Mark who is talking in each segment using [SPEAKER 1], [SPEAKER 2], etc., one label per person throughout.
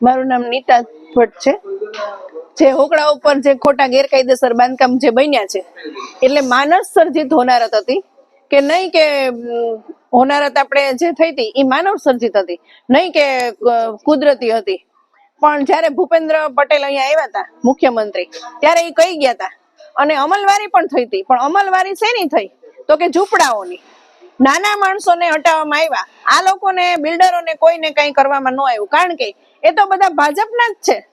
[SPEAKER 1] મારું નામ નીતા ભટ્ટ છે. જે હોકડા ઉપર જે ખોટા ગેરકાયદેસર બાંધકામ જે બન્યા છે, એટલે માનસ સર્જિત હોનારત હતી. કે નહીં કે હોનારત આપણે જે થઈ હતી એ માનવ સર્જિત હતી. નહીં કે કુદરતી હતી. પણ જ્યારે ભૂપેન્દ્ર પટેલ અહીંયા આવ્યા હતા, મુખ્યમંત્રી, ત્યારે એ કહી ગયા હતા. અને અમલવારી પણ થઈ હતી, પણ અમલવારી શેની થઈ? તો કે ઝૂંપડાઓની. નાના માણસોને હટાવવામાં આવ્યા. આ લોકોને, બિલ્ડરોને કોઈને કંઈ કરવામાં ન આવ્યું. કારણ કે એ તો બધા ભાજપના જ છે.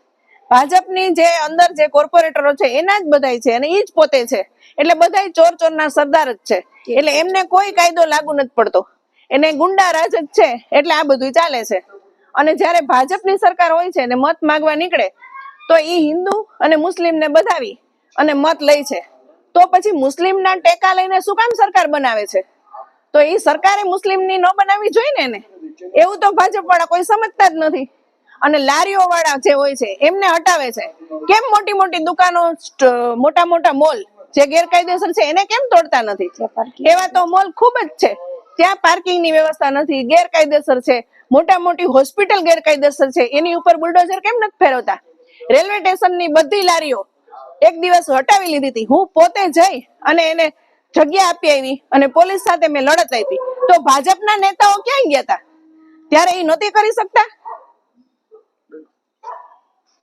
[SPEAKER 1] ભાજપની જે અંદર જે કોર્પોરેટરો છે, એના જ બધાય છે અને એ જ પોતે છે. એટલે બધાય ચોર ચોરના સરદાર જ છે. એટલે એમને કોઈ કાયદો લાગુ નથી પડતો. એને ગુંડા રાજ જ છે. એટલે આ બધું ચાલે છે. અને જ્યારે ભાજપની સરકાર હોય છે ને મત માંગવા નીકળે, તો એ હિન્દુ અને મુસ્લિમને બધાવી અને મત લે છે. તો પછી મુસ્લિમના ટેકા લઈને શું કામ સરકાર બનાવે છે? તો એ સરકારે મુસ્લિમની ન બનાવવી જોઈએ ને એવું તો ભાજપ વાળા કોઈ સમજતા જ નથી. અને લારીઓ વાળા જે હોય છે, એમને હટાવે છે. કેમ મોટી મોટી દુકાનો મોટા મોટા મોલ જે ગેરકાયદેસર છે, એને કેમ તોડતા નથી? એવા તો મોલ ખૂબ જ છે. ત્યાં પાર્કિંગની વ્યવસ્થા નથી, ગેરકાયદેસર છે. મોટા મોટી હોસ્પિટલ ગેરકાયદેસર છે. એની ઉપર બુલડોઝર કેમ નથી ફેરવતા? રેલવે સ્ટેશનની બધી લારીઓ એક દિવસ હટાવી લીધી હતી. હું પોતે જઈ અને એને જગ્યા આપી આવી અને પોલીસ સાથે મેં લડત આપી તો ભાજપના નેતાઓ ક્યાં ગયા હતા? ત્યારે એ નહોતી કરી શકતા?